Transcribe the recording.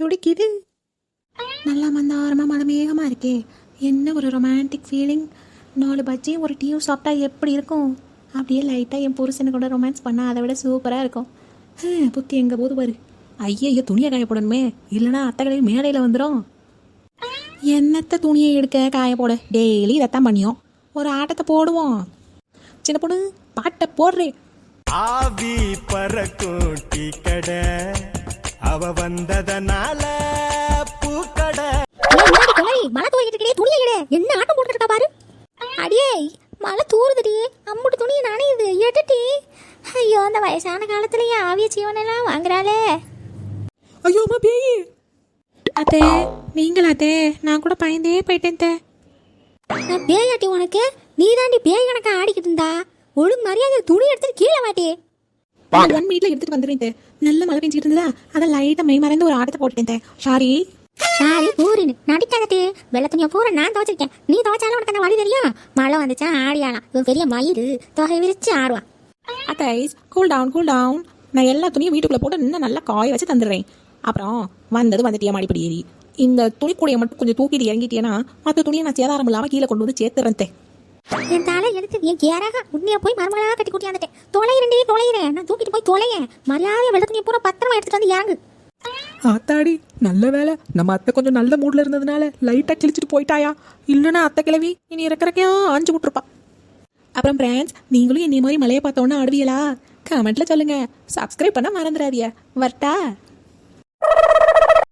துடிக்குது நல்லா மந்தாரமா மனமேகமா இருக்கே. என்ன ஒரு ரொமான்டிக் ஃபீலிங் நாலு பஜ்ஜியும் ஒரு டீயும் சாப்பிட்டா எப்படி இருக்கும்? அப்படியே லைட்டாக என் புருஷனை கூட ரொமான்ஸ் பண்ணால் அதை விட சூப்பராக இருக்கும். புத்தி எங்கே போது பாரு. ஐயையோ துணியை காய போடணுமே இல்லைன்னா அத்தைகளை மேடையில் வந்துடும் என்னத்த துணியை எடுக்க காய போட டெய்லி இதைத்தான் பண்ணியும். ஒரு ஆட்டத்தை போடுவோம். சின்ன பொண்ணு பாட்டை போடுறே. ஆவி பறக்கும் டீ கடை அவ வந்ததனால பூக்கடை. கொலை? மழை தூக்கிட்டு இருக்கே துணியை எடு. என்ன ஆட்டம் போட்டுட்டு இருக்கா பாரு. அடியே மழை தூறுதுடி. அம்முட்டு துணியை நனையுது எடுட்டி ஐயோ அந்த வயசான காலத்துலயே ஆவிய ஜீவனெல்லாம் வாங்குறாளே. ஐயோ அம்மா பேய். அத்தே நீங்களா அத்தே நான் கூட பயந்தே போயிட்டேன் தே நான் பேயாட்டி உனக்கு. நீ தாண்டி பேய் கணக்கா ஆடிக்கிட்டு இருந்தா? ஒழுங்கு மரியாதை துணி எடுத்துட்டு கீழே மாட்டி ஒன் மினிட்ல எடுத்துட்டு தே. நல்ல மழை பெஞ்சிட்டு இருந்ததா? அதை லைட்டாக மெய் மறந்து ஒரு ஆட்டத்தை போட்டுட்டேன் சாரி சாரி பூரின்னு நடிக்காதட்டி வெள்ள துணியை பூரா நான் துவைச்சிருக்கேன். நீ துவைச்சாலும் உனக்கு அந்த வழி தெரியும்? மழை வந்துச்சா? ஆடியாலாம் இவன் பெரிய மயிறு. தொகை விரிச்சு ஆடுவான். அத்தைஸ் கூல் டவுன் கூல் டவுன் நான் எல்லா துணியும் வீட்டுக்குள்ளே போட்டு இன்னும் நல்லா காய வச்சு தந்துடுறேன். அப்புறம் வந்தது வந்துட்டியா மாடிப்படி ஏறி இந்த துணிக்கூடையை மட்டும் கொஞ்சம் தூக்கிட்டு இறங்கிட்டியனா மற்ற துணியை நான் சேதாரம் இல்லாமல் கீழே கொண்டு வந்து சேர்த்துறேன் தே. என் தலை எடுத்து என் கேராக உன்னைய போய் மருமகளாக கட்டி கூட்டியாந்துட்டேன் தொலைகிறேன்டி தொலைகிறேன் நான் தூக்கிட்டு போய் தொலையேன். மரியாதை வெள்ள துணியை பூரா பத்திரமா எடுத்துட்டு வந்து இறங்கு. ஆத்தாடி நல்ல வேலை நம்ம அத்தை கொஞ்சம் நல்ல மூட்ல இருந்ததுனால லைட்டா கிழிச்சிட்டு போயிட்டாயா? இல்லைன்னா அத்தை கிளவி இனி இறக்குறக்கையா ஆஞ்சு விட்டுருப்பா. அப்புறம் பிரான்ஸ் நீங்களும் என்னை மாதிரி மலையை பார்த்தோன்னா ஆடுவீங்களா? கமெண்ட்ல சொல்லுங்க. சப்ஸ்கிரைப் பண்ண மறந்துடாதீங்க. வரட்டா?